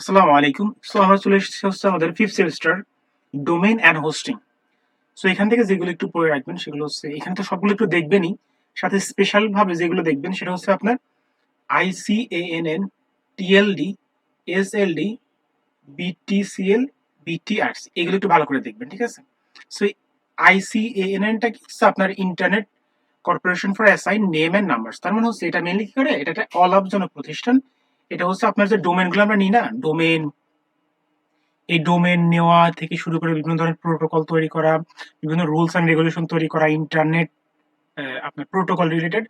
আসসালামু আলাইকুম। সো আমরা চলে এসেছি হচ্ছে আমাদের fifth semester and hosting so এখান থেকে যেগুলো একটু পড়ে রাখবেন, সেগুলো হচ্ছে, এখানে তো সবগুলো একটু দেখবেনই। সাথে যেগুলো দেখবেন, সেটা হচ্ছে আপনার ICANN TLD SLD BTCL BTRC এগুলো একটু ভালো করে দেখবেন, ঠিক আছে? সো আইসিএএনএনটা কি হচ্ছে আপনার internet corporation for assign name and numbers তার মানে হচ্ছে, এটা মেনলি কি করে? এটা একটা অলাভজনক প্রতিষ্ঠান। এটা হচ্ছে আপনার যে ডোমেনগুলো আমরা নিই না ডোমেন এই ডোমেন নেওয়া থেকে শুরু করে বিভিন্ন ধরনের প্রোটোকল তৈরি করা, বিভিন্ন রুলস অ্যান্ড রেগুলেশন তৈরি করা ইন্টারনেট আপনার প্রোটোকল রিলেটেড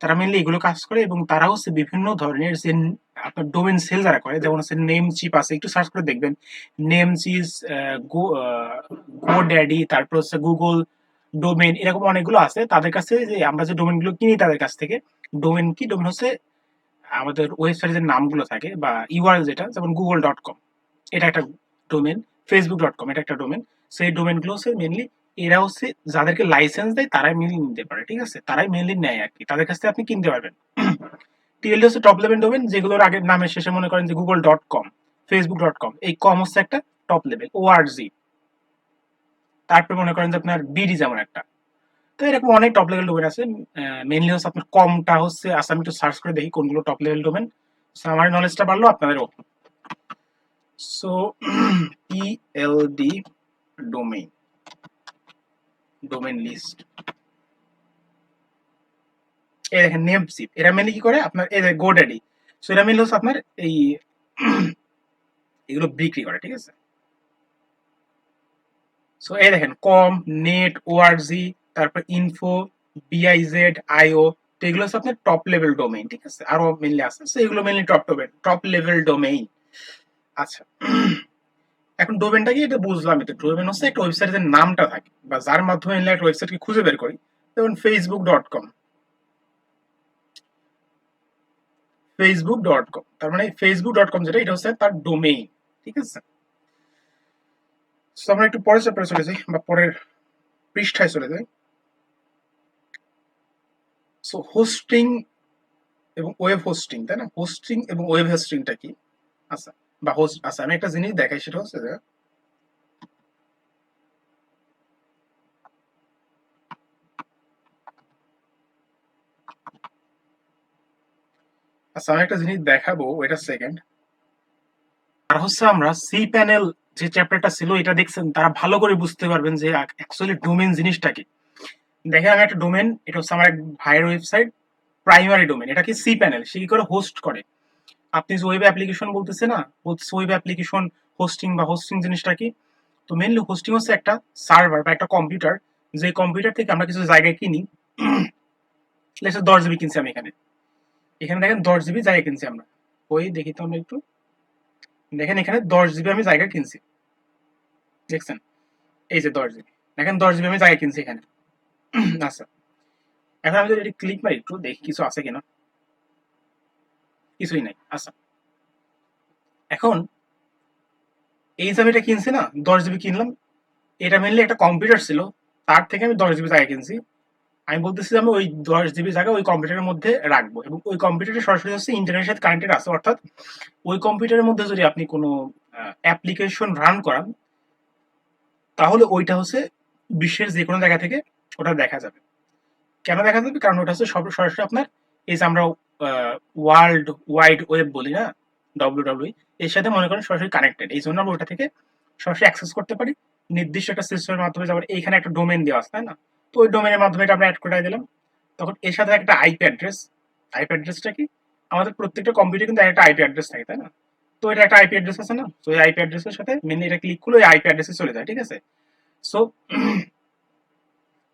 তারা মেনলি এগুলো কাজ করে এবং তারা হচ্ছে বিভিন্ন ধরনের যে আপনার ডোমেন সেল যারা করে, যেমন হচ্ছে নেম চিপ আছে, একটু সার্চ করে দেখবেন। নেম চিজ গো ড্যাডি তারপর হচ্ছে গুগল ডোমেন এরকম অনেকগুলো আছে। তাদের কাছে যে আমরা যে ডোমেনগুলো কিনি তাদের কাছ থেকে ডোমেন কি? ডোমেন হচ্ছে আমাদের ওয়েবসাইটের নামগুলো থাকে বা ইউআরএল যেটা, যেমন গুগল ডট কম এটা একটা ডোমেন ফেসবুক ডট কম এটা একটা ডোমেন সেই ডোমেনগুলো হচ্ছে মেনলি এরা হচ্ছে যাদেরকে লাইসেন্স দেয়, তারাই মেনলি নিতে পারে, ঠিক আছে? তারাই মেনলি নেয় আর কি। তাদের কাছ থেকে আপনি কিনতে পারবেন। টিএলডি হচ্ছে টপ লেভেল ডোমেন যেগুলোর আগের নামের শেষে মনে করেন যে Google dot com Facebook dot com এই কম হচ্ছে একটা টপ লেভেল ও আর জি তারপরে মনে করেন যে আপনার বিডি যেমন একটা। তো এরকম অনেক টপ লেভেল ডোমেন আছে। মেনলি হচ্ছে আপনার কমটা হচ্ছে আচ্ছা আমি একটু সার্চ করে দেখি কোনগুলো টপ লেভেল ডোমেন আমার নলেজটা বাড়লো, আপনাদেরও। So PLD domain domain list এই দেখেন নেম সিপ এরা মেনলি কি করে? আপনার, এই গোডাডি সো এরা মেনলি হচ্ছে আপনার এই, এগুলো বিক্রি করে, ঠিক আছে? সো এই দেখেন কম নেট ওআরজি তারপর ইনফো বিআইজেড আইও তো এগুলো হচ্ছে আপনার টপ লেভেল ডোমেইন ঠিক আছে? আরও মেনলি আছে। সো এগুলো mainly top domain top level domain আচ্ছা এখন ডোমেনটা কি? এটা বুঝলাম এটা। ডোমেন হচ্ছে একটা ওয়েবসাইটের নামটা থাকে, বা যার মাধ্যমে একটা ওয়েবসাইটকে খুঁজে বের করি। যেমন Facebook dot com Facebook dot com তার মানে ফেসবুক ডট কম যেটা, এটা হচ্ছে তার ডোমেইন ঠিক আছে? আমরা একটু পরের চ্যাপ্টারে চলে যাই, বা পরের পৃষ্ঠায় চলে যাই। সো হোস্টিং এবং ওয়েব হোস্টিং তাই না? হোস্টিং এবং ওয়েব হোস্টিংটা কি? আচ্ছা বা হোস্ট আচ্ছা আমি একটা জিনিস দেখাই, সেটা হচ্ছে যে আচ্ছা আমি একটা জিনিস দেখাবো ওইটা সেকেন্ড আর হচ্ছে আমরা সি প্যানেল যে চ্যাপ্টারটা ছিল, এটা দেখছেন, তারা ভালো করে বুঝতে পারবেন যে অ্যাকচুয়ালি ডোমেন জিনিসটা কি। দেখেন আমি একটা ডোমেন এটা হচ্ছে আমার এক ভাইয়ের ওয়েবসাইট প্রাইমারি ডোমেন এটা কি সি প্যানেল সে কি করে হোস্ট করে। আপনি যে ওয়েব অ্যাপ্লিকেশন বলতেছে না ওয়েব অ্যাপ্লিকেশন হোস্টিং বা হোস্টিং জিনিসটা কি? তো মেনলি হোস্টিং হচ্ছে একটা সার্ভার বা একটা কম্পিউটার যে কম্পিউটার থেকে আমরা কিছু জায়গায় কিনি। দশ জিবি কিনছি আমি এখানে। এখানে দেখেন দশ জিবি জায়গা কিনছি আমরা। ওই দেখি তো আমরা একটু। দেখেন এখানে দশ জিবি আমি জায়গা কিনছি। দেখছেন? এই যে দশ জিবি দেখেন দশ জিবি আমি জায়গা কিনছি এখানে। আচ্ছা। এখন আমি যদি ক্লিক মারি, একটু দেখি কিছু আছে কিনা। কিছুই নাই আচ্ছা। এখন এই আমি এটা কিনছি না, দশ জিবি কিনলাম, এটা মেনলি একটা কম্পিউটার ছিল, তার থেকে আমি দশ জিবি জায়গা কিনছি। আমি বলতেছি যে আমি ওই দশ জিবি জায়গা ওই কম্পিউটারের মধ্যে রাখব এবং ওই কম্পিউটারে সরাসরি হচ্ছে ইন্টারনেটের সাথে কানেক্টেড আছে, অর্থাৎ ওই কম্পিউটারের মধ্যে যদি আপনি কোনো অ্যাপ্লিকেশন রান করান, তাহলে ওইটা হচ্ছে বিশ্বের যে কোনো জায়গা থেকে ওটা দেখা যাবে। কেন দেখা যাবে? কারণ ওটা হচ্ছে সব সরাসরি আপনার এই যে আমরা ওয়ার্ল্ড ওয়াইড ওয়েব বলি না ডব্লিউ ডব্লিউ এর সাথে মনে করেন সরাসরি কানেক্টেড এই জন্য আমরা ওটা থেকে সরাসরি অ্যাক্সেস করতে পারি। নির্দিষ্ট একটা সিস্টেমের মাধ্যমে, যেমন এইখানে একটা ডোমেন দেওয়া আছে, তাই না? তো ওই ডোমেনের মাধ্যমে এটা আমরা অ্যাড করে দিলাম। তখন এর সাথে একটা আইপি অ্যাড্রেস আইপি অ্যাড্রেসটা কি? আমাদের প্রত্যেকটা কম্পিউটার কিন্তু একটা আইপি অ্যাড্রেস থাকে, তাই না? তো এটা একটা আইপি অ্যাড্রেস আছে না? তো এই আইপি অ্যাড্রেসের সাথে মেনলি এটা ক্লিক করলে ওই আইপি অ্যাড্রেসে চলে যায়, ঠিক আছে? সো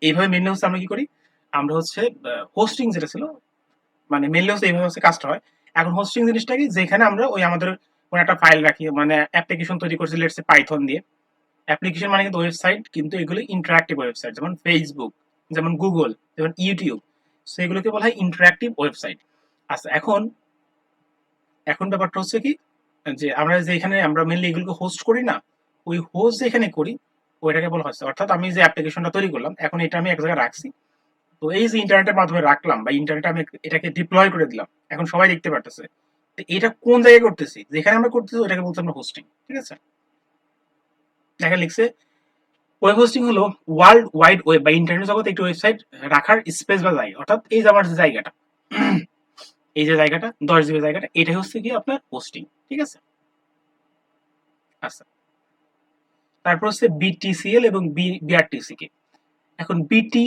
এইভাবে মেনলি হচ্ছে আমরা কি করি? আমরা হচ্ছে হোস্টিং যেটা ছিল মানে মেনলি হচ্ছে এইভাবে হচ্ছে কাজটা হয়। এখন হোস্টিং জিনিসটা কি? যেখানে আমরা ওই আমাদের কোনো একটা ফাইল রাখি মানে অ্যাপ্লিকেশন তৈরি করছি লেটসে পাইথন দিয়ে। অ্যাপ্লিকেশন মানে কিন্তু ওয়েবসাইট কিন্তু এগুলো ইন্টারাক্টিভ ওয়েবসাইট যেমন ফেসবুক যেমন গুগল যেমন ইউটিউব সেগুলোকে বলা হয় ইন্টারাক্টিভ ওয়েবসাইট আচ্ছা এখন এখন ব্যাপারটা হচ্ছে কি? যে আমরা যে এখানে আমরা মেনলি এগুলোকে হোস্ট করি না, ওই হোস্ট যেখানে করি ওইটাকে বলা হচ্ছে অর্থাৎ আমি যে অ্যাপ্লিকেশনটা তৈরি করলাম, এখন এটা আমি এক জায়গায় রাখছি। তো এই যে ইন্টারনেটের মাধ্যমে রাখলাম বা ইন্টারনেটে আমি এটাকে ডিপ্লয় করে দিলাম, এখন সবাই দেখতে পারতেছে। তো এটা কোন জায়গায় করতেছি? যেখানে আমরা করতেছি ওটাকে বলতে আমরা হোস্টিং ঠিক আছে? দেখা লিখছে ওয়েব হোস্টিং হলো ওয়ার্ল্ড ওয়াইড ওয়েব বা ইন্টারনেট জগতে একটি ওয়েবসাইট রাখার স্পেস বা জায়গা। অর্থাৎ এই যে আমার যে জায়গাটা, এই যে জায়গাটা, দশ জিবি জায়গাটা, এটাই হচ্ছে কি আপনার হোস্টিং ঠিক আছে? আচ্ছা। তারপর হচ্ছে বিটিসিএল এবং বিআরটিসি কে এখন বিটি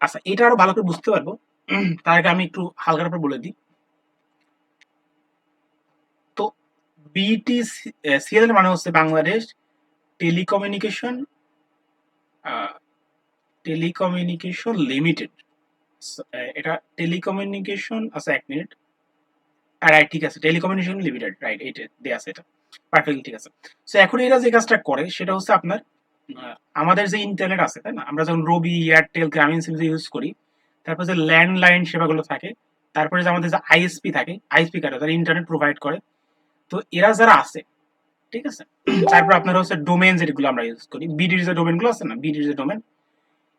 আচ্ছা এটা আরও ভালো করে বুঝতে পারব। তার আগে আমি একটু হালকার করে বলে দিই। তো বিটিসিএল মানে হচ্ছে বাংলাদেশ টেলিকমিউনিকেশন টেলিকমিউনিকেশন লিমিটেড। এটা টেলিকমিউনিকেশন আচ্ছা এক মিনিট। রাইট ঠিক আছে, টেলিকমিউনিকেশন লিমিটেড, রাইট, এইটা দেয়া আছে এটা। পারফেক্টলি ঠিক আছে। সো এখন এরা যে কাজটা করে, সেটা হচ্ছে আপনার আমাদের যে ইন্টারনেট আছে, তাই না? আমরা যখন রবি এয়ারটেল গ্রামীণ সিম ইউজ করি, তারপর যে ল্যান্ডলাইন সেবাগুলো থাকে, তারপরে যে আমাদের যে আইএসপি থাকে আইএসপি কার্ড, যারা ইন্টারনেট প্রোভাইড করে, তো এরা যারা আছে, ঠিক আছে? তারপর আপনার হচ্ছে ডোমেন যেগুলো আমরা ইউজ করি বিডির যে ডোমেনগুলো আছে না বিডির যে ডোমেন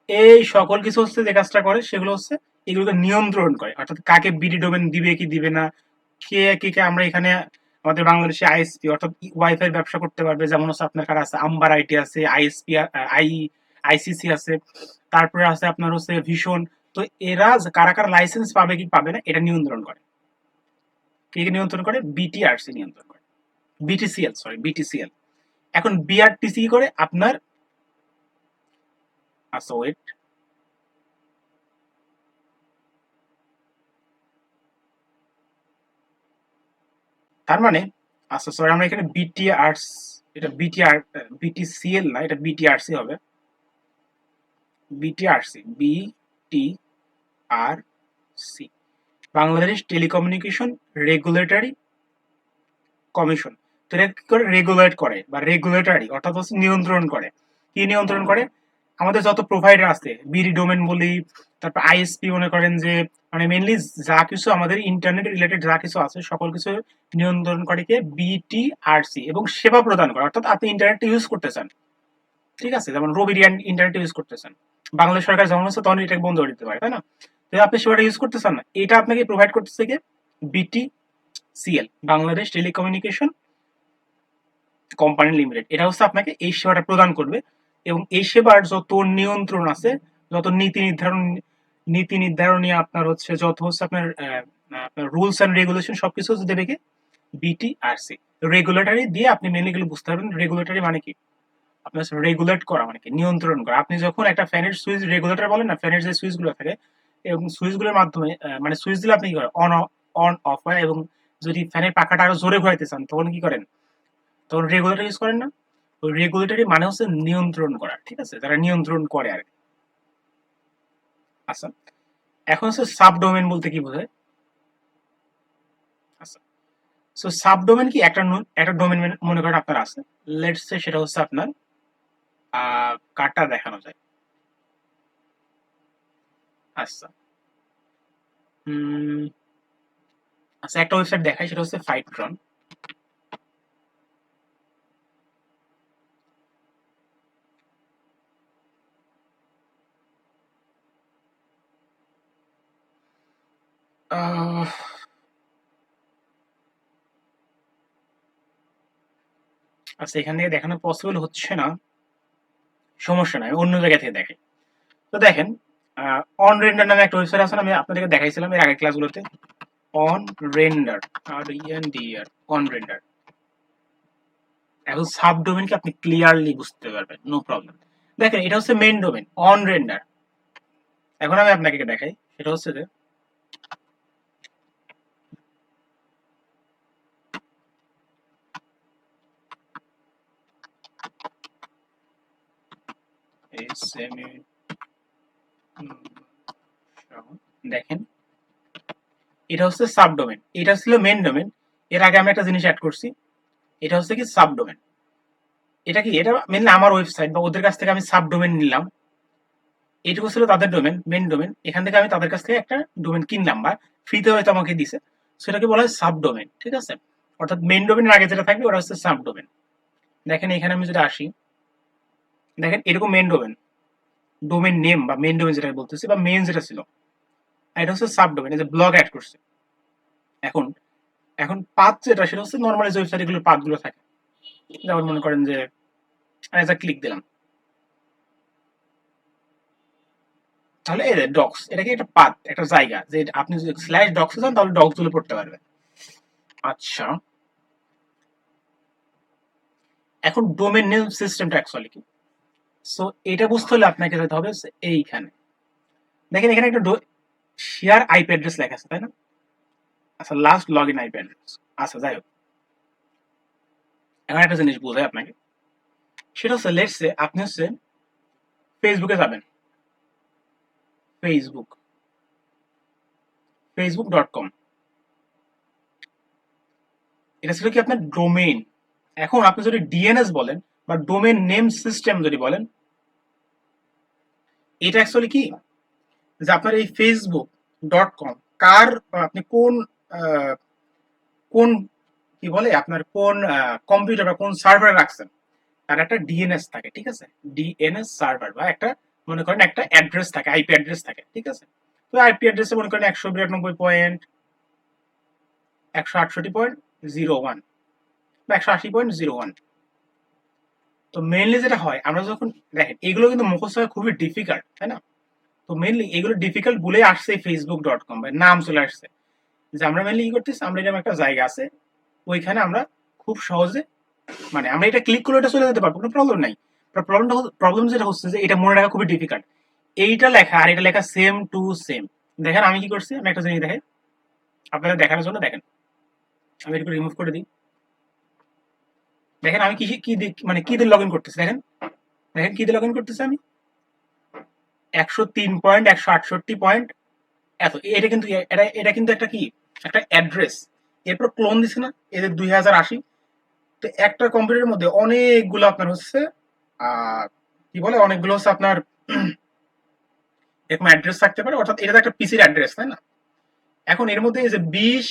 এই সকল কিছু হচ্ছে যে কাজটা করে, সেগুলো হচ্ছে এগুলোকে নিয়ন্ত্রণ করে। অর্থাৎ কাকে বিডি ডোমেন দিবে কি দিবে না, কে কে কে আমরা এখানে আমাদের বাংলাদেশে আইএসপি অর্থাৎ ওয়াইফাই ব্যবসা করতে পারবে, যেমন হচ্ছে আপনার কাছে আছে আম্বার আইটি আছে আইএসপি আই আইসিসি আছে, তারপরে আছে আপনার হচ্ছে ভীষণ তো এরা কারা কারা লাইসেন্স পাবে কি পাবে না, এটা নিয়ন্ত্রণ করে। কে নিয়ন্ত্রণ করে? বিটিআরসি নিয়ন্ত্রণ করে। বিটিসিএল সরি বিটিসিএল এখন বিআরটিসি করে? আপনার আচ্ছা ওয়েট তার মানে আচ্ছা সরি আমরা এখানে বিটিআরস এটা বিটিআর বিটিসিএল না, এটা বিটিআরসি হবে। BTRC BT R C Bangladesh telecommunication regulatory commission. তো এটা কি করে? রেগুলেট করে, বা রেগুলেটরি, অর্থাৎ হচ্ছে নিয়ন্ত্রণ করে। কি নিয়ন্ত্রণ করে? আমাদের যত প্রোভাইডার আছে বিডি ডোমেন বলি, তারপর আইএসপি মনে করেন যে মানে মেনলি যা কিছু আমাদের ইন্টারনেট রিলেটেড যা কিছু আছে, সকল কিছু নিয়ন্ত্রণ করে কে বিটিআরসি এবং সেবা প্রদান করে, অর্থাৎ আপনি ইন্টারনেটটা ইউজ করতে চান। ঠিক আছে? যেমন রবি ইন্টারনেট ইউজ করতে চান। বাংলাদেশ সরকার যেমন হচ্ছে তখন এটাকে বন্ধ করে দিতে পারে, তাই না? যদি আপনি সেবাটা ইউজ করতে চান না, এটা আপনাকে প্রোভাইড করতেছে কে? BT CL Bangladesh telecommunication company limited. এটা হচ্ছে আপনাকে এই সেবাটা প্রদান করবে এবং এই সেবার যত নিয়ন্ত্রণ আছে, যত নীতি নির্ধারণ নীতি নির্ধারণী আপনার হচ্ছে যত হচ্ছে আপনার আপনার রুলস অ্যান্ড রেগুলেশন সবকিছু হচ্ছে দেবে কি? বিটিআরসি রেগুলেটরি দিয়ে আপনি মেনলি এগুলো বুঝতে পারবেন। রেগুলেটরি মানে কি? আপনার রেগুলেট করা মানে কি? নিয়ন্ত্রণ করা। আপনি যখন একটা ফ্যানের সুইচ রেগুলেটর বলেন না ফ্যানের যে সুইচগুলো থাকে, এবং সুইচগুলোর মাধ্যমে মানে সুইচ দিলে আপনি কি করেন? অন অন অফ হয় এবং যদি ফ্যানের পাখাটা আরও জোরে ঘোরাইতে চান, তখন কি করেন? তখন রেগুলেটর ইউজ করেন না। ওই রেগুলেটরি মানে হচ্ছে নিয়ন্ত্রণ করা, ঠিক আছে? যারা নিয়ন্ত্রণ করে আর কি। আচ্ছা। এখন হচ্ছে সাবডোমেন বলতে কি বোঝায়? আচ্ছা। সো সাবডোমেন কি একটা একটা ডোমেন মনে করেন আপনার আছে। লেটস সে সেটা হচ্ছে আপনার কার্ডটা দেখানো যায়। আচ্ছা। আচ্ছা একটা ওয়েবসাইট দেখাই সেটা হচ্ছে ফাইট্রন আচ্ছা এখান থেকে দেখানো পসিবল হচ্ছে না। সমস্যা নাই, অন্য জায়গা থেকে দেখাই তো দেখেন অন রেন্ডার নামে একটা ওয়েবসাইট আছে আমি আপনাদেরকে দেখাইছিলাম এর আগের ক্লাসগুলোতে on render R EN D R on render এখন সাব ডোমেনকে আপনি ক্লিয়ারলি বুঝতে পারবেন নো প্রবলেম দেখেন, এটা হচ্ছে মেইন ডোমেন অন রেন্ডার এখন আমি আপনাকে দেখাই, সেটা হচ্ছে যে সেমি দেখেন। এটা হচ্ছে সাবডোমেন। এটা ছিল মেন ডোমেন এর আগে আমি একটা জিনিস অ্যাড করছি। এটা হচ্ছে কি সাবডোমেন। এটা কি? এটা মেনলি আমার ওয়েবসাইট বা ওদের কাছ থেকে আমি সাবডোমেন নিলাম। এইটুকু ছিল তাদের ডোমেন মেন ডোমেন এখান থেকে আমি তাদের কাছ থেকে একটা ডোমেন কিনলাম বা ফ্রিতে হয়তো আমাকে দিছে। সেটাকে বলা হয় সাবডোমেন, ঠিক আছে? অর্থাৎ মেন ডোমেনের আগে যেটা থাকবে, ওটা হচ্ছে সাবডোমেন। দেখেন, এখানে আমি যদি আসি। দেখেন, এরকম মেন ডোমেন ডোমেন নেম বা মেন ডোমেন যেটা বলতেছি বা মেন যেটা ছিল এটা হচ্ছে সাব ডোমেন যে ব্লগ অ্যাড করছে। এখন এখন পাথ যেটা সেটা হচ্ছে নর্মালি যে ওয়েবসাইটগুলোর পাথগুলো থাকে। যেমন মনে করেন যে ক্লিক দিলাম। তাহলে এই ডক্স এটা কি একটা পাত একটা জায়গা, যে আপনি যদি স্ল্যাশ ডক্সে যান তাহলে ডক্সগুলো পড়তে পারবেন। আচ্ছা। এখন ডোমেন নেম সিস্টেমটা অ্যাকচুয়ালি কি? সো এটা বুঝতে হলে আপনাকে যেতে হবে এইখানে। দেখেন এখানে একটা শেয়ার আইপি অ্যাড্রেস লেখা আছে, তাই না? আচ্ছা last log in IP address আচ্ছা যাই হোক। এখন একটা জিনিস বোঝাই আপনাকে। সেটা হচ্ছে লেটসে আপনি হচ্ছে ফেসবুকে যাবেন। ফেসবুক ফেসবুক ডট কম এটা ছিল কি আপনার ডোমেইন এখন আপনি যদি ডিএনএস বলেন বা ডোমেন নেম সিস্টেম যদি বলেন, এটা অ্যাকচুয়ালি কি? যে আপনার এই ফেসবুক ডট কম কার, আপনি কোন কোন, কি বলে, আপনার কোন কম্পিউটার বা কোন সার্ভার রাখছেন, তার একটা ডিএনএস থাকে, ঠিক আছে? ডিএনএস সার্ভার বা একটা, মনে করেন একটা অ্যাড্রেস থাকে আইপি অ্যাড্রেস থাকে, ঠিক আছে? তো আইপি অ্যাড্রেসে মনে করেন একশো বিরানব্বই পয়েন্ট একশো আটষট্টি পয়েন্ট জিরো ওয়ান বা একশো আশি পয়েন্ট জিরো ওয়ান তো মেইনলি যেটা হয়, আমরা যখন দেখেন এগুলো কিন্তু মুখস্থ হয় খুবই ডিফিকাল্ট তাই না? তো মেইনলি এগুলো ডিফিকাল্ট বলে আসছে ফেসবুক ডট কম নাম চলে আসছে। যে আমরা মেইনলি কি করতেছি, আমরা এরকম একটা জায়গা আছে, ওইখানে আমরা খুব সহজে মানে আমরা এটা ক্লিক করলে এটা চলে যেতে পারব, কোনো প্রবলেম নাই। প্রবলেমটা প্রবলেম যেটা হচ্ছে যে এটা মনে রাখা খুবই ডিফিকাল্ট এইটা লেখা, আর এটা লেখা সেম টু সেম দেখেন আমি কি করছি, আমি একটা জিনিস দেখেন আপনারা দেখানোর জন্য দেখেন। আমি এটা রিমুভ করে দিই। দেখেন আমি কি কি মানে কি দিয়ে লগ ইন করতেছি, দেখেন? দেখেন কি দিয়ে লগ ইন করতেছি আমি? একশো তিন পয়েন্ট একশো আটষট্টি পয়েন্ট এত, এটা কিন্তু, এটা এটা কিন্তু একটা কি? একটা অ্যাড্রেস এরপর ক্লোন দিছে না? এদের দুই হাজার আশি। তো একটা কম্পিউটারের মধ্যে অনেকগুলো আপনার হচ্ছে কি বলে? অনেকগুলো হচ্ছে আপনার, এরকম অ্যাড্রেস থাকতে পারে। অর্থাৎ এটা তো একটা পিসির অ্যাড্রেস তাই না? এখন এর মধ্যে এই যে বিশ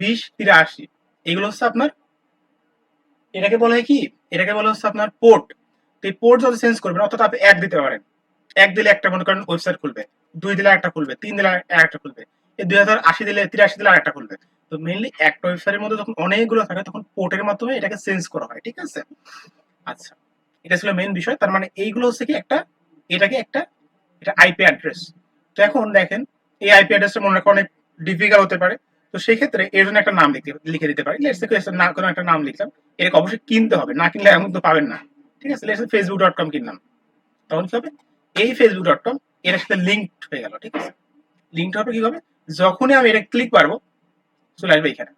বিশ তিরাশি, এগুলো হচ্ছে আপনার এটাকে বলা হয় কি? এটাকে বলা হচ্ছে আপনার পোর্ট এই পোর্ট যত চেঞ্জ করবেন, অর্থাৎ আপনি এক দিতে পারেন। এক দিলে একটা মনে করেন ওয়েবসাইট খুলবে, দুই দিলে একটা খুলবে, তিন দিলে একটা খুলবে, এই দুই হাজার আশি দিলে, তিরাশি দিলে আরেকটা খুলবে। তো মেইনলি একটা ওয়েবসাইটের মধ্যে যখন অনেকগুলো থাকে, তখন পোর্টের মাধ্যমে এটাকে চেঞ্জ করা হয়, ঠিক আছে? আচ্ছা এটা ছিল মেইন বিষয়। তার মানে এইগুলো হচ্ছে কি একটা, এটাকে একটা, এটা আইপি অ্যাড্রেস তো এখন দেখেন, এই আইপি অ্যাড্রেসটা মনে রাখা অনেক ডিফিকাল্ট হতে পারে। তো সেই ক্ষেত্রে এর জন্য একটা নাম লিখতে লিখে দিতে পারি। লেটস না কোনো একটা নাম লিখলাম। এটাকে অবশ্যই কিনতে হবে। না কিনলে এমন তো পাবেন না। ঠিক আছে? লেটস ফেসবুক ডট কম কিনলাম। তখন কি হবে? এই ফেসবুক ডট কম এর সাথে লিঙ্ক হয়ে গেল। ঠিক আছে? লিঙ্ক হবে কি হবে? যখনই আমি এটা ক্লিক পারব, চলে আসবে এখানে।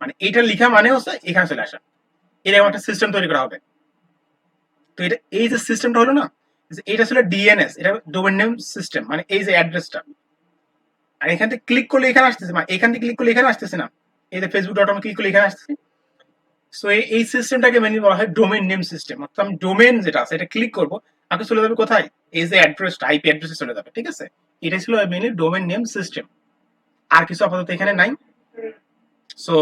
মানে এটা লিখা মানে হচ্ছে এখানে চলে আসা। এরকম একটা সিস্টেম তৈরি করা হবে। তো এটা এই যে সিস্টেমটা হলো না এটা ছিল ডিএনএস এটা ডোমেন নেম সিস্টেম মানে এই যে অ্যাড্রেসটা আর এখান থেকে ক্লিক করলে এখানে আসতেছে মানে এখান থেকে ক্লিক করলে এখানে আসতেছে না। এই যে ফেসবুক ডট কম ক্লিক করলে এখানে আসতেছে। সো এই সিস্টেমটাকে মেনলি বলা হয় ডোমেন নেম সিস্টেম অর্থাৎ আমি ডোমেন যেটা আছে, এটা ক্লিক করব আমাকে চলে যাবে কোথায়? এই যে অ্যাড্রেসটা আইপি অ্যাড্রেসে চলে যাবে, ঠিক আছে? এটা ছিল মেনলি ডোমেন নেম সিস্টেম আর কিছু আপাতত এখানে নাই। সো